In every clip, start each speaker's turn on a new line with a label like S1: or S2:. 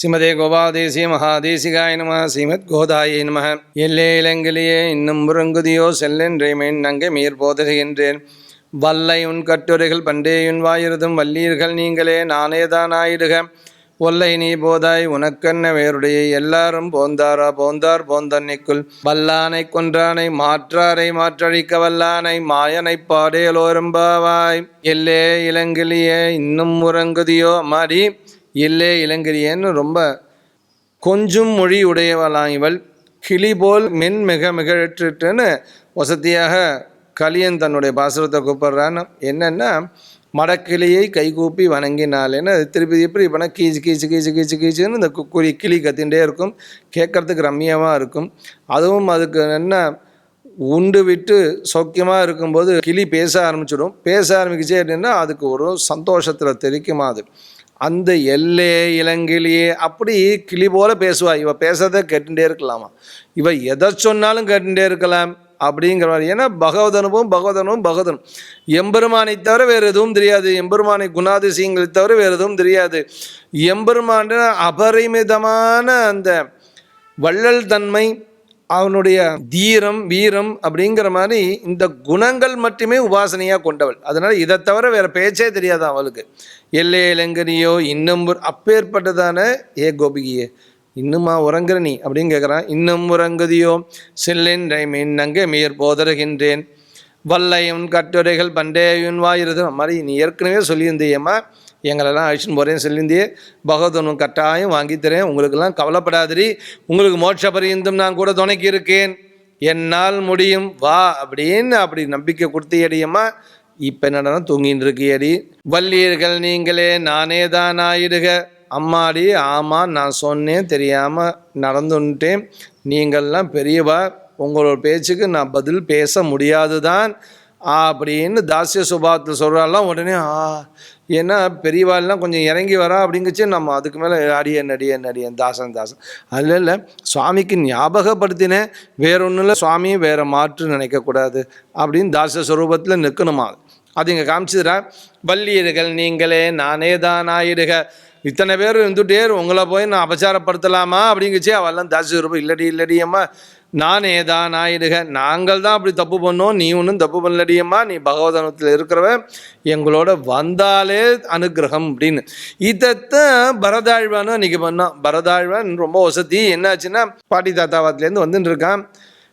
S1: ஸ்ரீமதே கோபாதேசிய மகாதேசிகாய நம ஸ்ரீமத் கோதாயை நம. எல்லே இளங்கிலேயே இன்னும் முருங்குதியோ செல்லென்றேமேன் நங்கை மீர் போதருகின்றேன். வல்லை உன் கட்டுரைகள் பண்டேயுன் வாயிருதும் வல்லீர்கள் நீங்களே நானேதானாயிடுக ஒல்லை நீ போதாய் உனக்கென்ன வேருடைய எல்லாரும் போந்தாரா? போந்தார் போந்தன்னைக்குள். வல்லானை கொன்றானை மாற்றாரை மாற்றழிக்க வல்லானை மாயனை பாடேலோரும்பாவாய் எல்லே இளங்கிலியே இன்னும் முறங்குதியோ மாடி. இல்லே இளங்கிரியன்னு ரொம்ப கொஞ்சம் மொழி உடையவளாம் இவள் கிளி போல் மென் மிக மிகற்றுன்னு வசதியாக கலியன் தன்னுடைய பாசுரத்தை கூப்பிடுறான்னு என்னென்னா மடக்கிளியை கைகூப்பி வணங்கினாலேன்னு அது திருப்பி எப்படி இப்போனா கீச்சு கீச்சு கீச்சு கீச்சு கீச்சுன்னு இந்த குக்குரி கிளி கத்தின்ண்டே இருக்கும். கேட்குறதுக்கு ரம்மியமாக இருக்கும். அதுவும் அதுக்கு என்ன உண்டு விட்டு சௌக்கியமாக இருக்கும்போது கிளி பேச ஆரம்பிச்சிடும். பேச ஆரம்பிக்குச்சே அப்படின்னா அதுக்கு ஒரு சந்தோஷத்தில் தெரிக்குமா அது. அந்த எல்லே இளங்கிளியே அப்படி கிளி போல பேசுவா. இவ பேசுறத கேட்டுட்டே இருக்கலாமா? இவ எதை சொன்னாலும் கேட்டுட்டே இருக்கலாம் அப்படிங்கிற மாதிரி. ஏன்னா பகவத் பகவதனும் பகவதனும் எம்பெருமானை தவிர வேறு எதுவும் தெரியாது. எம்பெருமானை குணாதிசயங்களை தவிர வேறு எதுவும் தெரியாது. எம்பெருமான அபரிமிதமான அந்த வள்ளல் தன்மை அவனுடைய தீரம் வீரம் அப்படிங்கிற மாதிரி இந்த குணங்கள் மட்டுமே உபாசனையாக கொண்டவள். அதனால் இதை தவிர வேறு பேச்சே தெரியாது அவளுக்கு. எல்லே இளைஞனியோ இன்னும் அப்பேற்பட்டதான ஏ கோபிகியே இன்னுமா உறங்குற நீ? அப்படின்னு கேட்குறான் இன்னும் உறங்குதியோ? செல்லேன் ரைமீன் நங்கே மேற் போதருகின்றேன். வல்லையும் கட்டுரைகள் பண்டேயுன் வாயிருது. மாதிரி நீ ஏற்கனவே சொல்லியிருந்தியம்மா. எங்களெல்லாம் அழிச்சுன்னு போகிறேன்னு சொல்லியிருந்தே பகவதனும் கட்டாயம் வாங்கித்தரேன் உங்களுக்கெல்லாம் கவலைப்படாதிரி. உங்களுக்கு மோட்ச பரியந்தம் நான் கூட துணைக்கி இருக்கேன். என்னால் முடியும். வா அப்படின்னு அப்படி நம்பிக்கை கொடுத்தியடியம்மா இப்போ என்னடா தூங்கின்னு இருக்கியடி. வல்லியர்கள் நீங்களே நானே தான் ஆயிடுக. அம்மாடி ஆமாம் நான் சொன்னேன் தெரியாமல் நடந்துட்டேன். நீங்கள்லாம் பெரியவா உங்களோட பேச்சுக்கு நான் பதில் பேச முடியாது தான் அப்படின்னு தாசிய சுபாவத்தில் சொல்கிறாலாம் உடனே ஆ ஏன்னா பெரியவாள்லாம் கொஞ்சம் இறங்கி வரா அப்படிங்கச்சு நம்ம அதுக்கு மேலே அடியன் அடியன் அடியன் தாசன் தாசன். அதில் இல்லை சுவாமிக்கு ஞாபகப்படுத்தினேன் வேற ஒன்றும் இல்லை சுவாமியும் வேறு மாற்று நினைக்கக்கூடாது அப்படின்னு தாச சுரூபத்தில் நிற்கணுமா? அது இங்கே காமிச்சிடுறா வள்ளியர்கள் நீங்களே நானே தான் ஆயிடுக. இத்தனை பேர் இருந்துட்டே உங்களை போய் நான் அபச்சாரப்படுத்தலாமா? அப்படிங்கச்சு. அவெல்லாம் தாசி சுரூபம் இல்லடி இல்லடியம்மா நானே தான் ஆயிடுக. நாங்கள் தான் அப்படி தப்பு பண்ணோம். நீ ஒன்றும் தப்பு பண்ணலடியம்மா. நீ பகவதனத்தில் இருக்கிறவ எங்களோட வந்தாலே அனுகிரகம் அப்படின்னு. இதைத்தான் பரதாழ்வான்னு அன்றைக்கி பண்ணான். பரதாழ்வான் ரொம்ப வசதி. என்னாச்சுன்னா பாட்டி தாத்தாவாத்துலேருந்து வந்துட்டு இருக்கான்.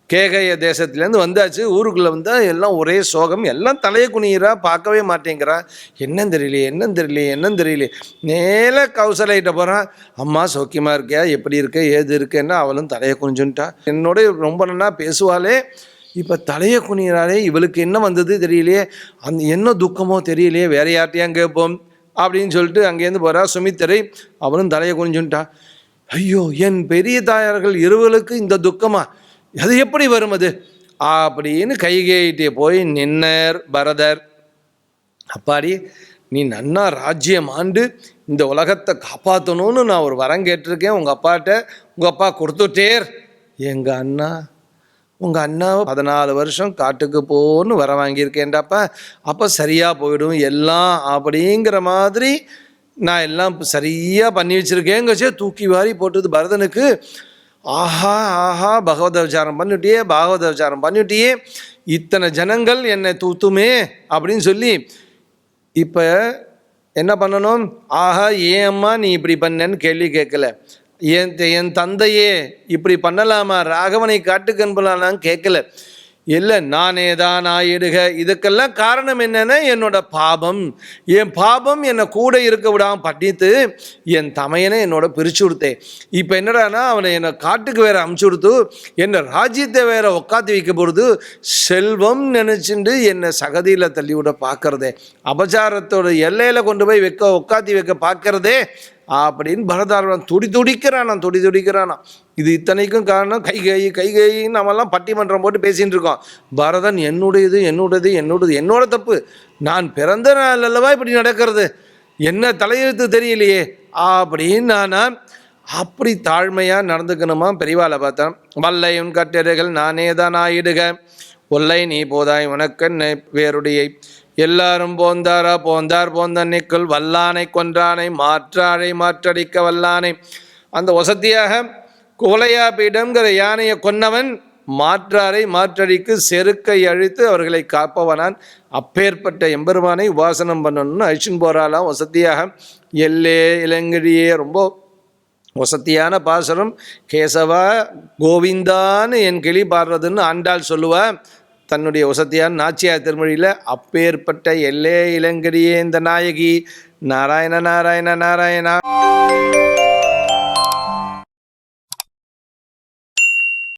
S1: கேகய தேசத்துலேருந்து வந்தாச்சு ஊருக்குள்ளே வந்தால் எல்லாம் ஒரே சோகம் எல்லாம் தலையை குனிகிறா பார்க்கவே மாட்டேங்கிறா. என்னன்னு தெரியலையே என்னன்னு தெரியலையே என்னன்னு தெரியலையே. நேர கௌசலைகிட்ட போகிறான் அம்மா சௌக்கியமாக இருக்கியா? எப்படி இருக்க? ஏது இருக்கேன்னா அவளும் தலையை குனிஞ்சுன்ட்டா. என்னோட ரொம்ப நல்லா பேசுவாளே இப்போ தலையை குனிகிறாளே இவளுக்கு என்ன வந்தது தெரியலையே அந்த என்ன துக்கமோ தெரியலையே வேற யார்ட்டையாம் கேட்போம் அப்படின்னு சொல்லிட்டு அங்கேருந்து போகிறா சுமித்தரை. அவளும் தலையை குனிஞ்சுன்ட்டா. ஐயோ என் பெரிய தாயார்கள் இருவளுக்கு இந்த துக்கமாக அது எப்படி வரும் அது? அப்படின்னு கைகேயிட்டே போய் நின்னர் பரதர். அப்பாடி நீ நன்னா ராஜ்யம் ஆண்டு இந்த உலகத்தை காப்பாற்றணும்னு நான் ஒரு வரம் கேட்டிருக்கேன். உங்கள் அப்பாட்ட உங்கள் அப்பா கொடுத்துட்டேர். எங்கள் அண்ணா உங்கள் அண்ணா பதினாலு வருஷம் காட்டுக்கு போன்னு வர வாங்கியிருக்கேன்டாப்பா. அப்போ சரியாக போயிடும் எல்லாம் அப்படிங்கிற மாதிரி நான் எல்லாம் சரியாக பண்ணி வச்சுருக்கேங்கச்சே தூக்கி வாரி போட்டது பரதனுக்கு. ஆஹா ஆஹா பகவத விசாரம் பண்ணிட்டியே பாகவத விசாரம் பண்ணிட்டியே இத்தனை ஜனங்கள் என்னை தூத்துமே அப்படின்னு சொல்லி இப்போ என்ன பண்ணணும்? ஆஹா ஏன் அம்மா நீ இப்படி பண்ணேன்னு கேள்வி கேட்கல. என் என் தந்தையே இப்படி பண்ணலாமா? ராகவனை காட்டுக்கு கேட்கல. இல்லை நானே தான் ஆயிடுக. இதுக்கெல்லாம் காரணம் என்னென்ன என்னோட பாபம். என் பாபம் என்னை கூட இருக்க விடாம பட்டித்து என் தமையனை என்னோட பிரிச்சு கொடுத்தேன். இப்போ என்னடானா அவனை என்னை காட்டுக்கு வேற அமுச்சு கொடுத்து என்னை ராஜ்யத்தை வேற உட்காந்து வைக்க பொழுது செல்வம் நினச்சிண்டு என்னை சகதியில் தள்ளி விட பார்க்குறதே அபச்சாரத்தோட எல்லையில் கொண்டு போய் வைக்க உட்காத்தி வைக்க பார்க்கறதே அப்படின்னு பரதாழ்வான் துடி துடிக்கிறானா துடி துடிக்கிறானா இது இத்தனைக்கும் காரணம் கைகை கைகைன்னு நம்மெல்லாம் பட்டிமன்றம் போட்டு பேசிகிட்டு இருக்கோம். பரதன் என்னுடையது என்னுடையது என்னுடையது என்னோட தப்பு. நான் பிறந்த நாள் அல்லவா இப்படி நடக்கிறது? என்ன தலையெழுத்து தெரியலையே? அப்படின்னு நான் அப்படி தாழ்மையாக நடந்துக்கணுமா பெரியவாளை பார்த்தேன் வல்லையும் கட்டறைகள் நானே தான் ஆயிடுக. ஒல்லை நீ போதாய் உனக்கென்ன வேறுடைய? எல்லாரும் போந்தாரா? போந்தார் போந்தன்னைக்குள் வல்லானை கொன்றானை மாற்றாரை மாற்றடிக்க வல்லானை. அந்த வசதியாக குவலையா பீடம்ங்கிற யானையை கொன்னவன் மாற்றாரை மாற்றடிக்கு செருக்கை அழித்து அவர்களை காப்பவனான். அப்பேற்பட்ட எம்பெருமானை உபாசனம் பண்ணணும்னு அழிச்சின் போகிறாளாம் வசதியாக எல்லே இளங்கிழியே ரொம்ப வசத்தியான பாசுரம் கேசவா கோவிந்தான்னு என் கிளி பாடுறதுன்னு ஆண்டாள் சொல்லுவா. தன்னுடைய வசத்தியான நாச்சியார் திருமொழியில் அப்பேற்பட்ட எல்லே இளங்கடியே இந்த நாயகி நாராயண நாராயண நாராயணா.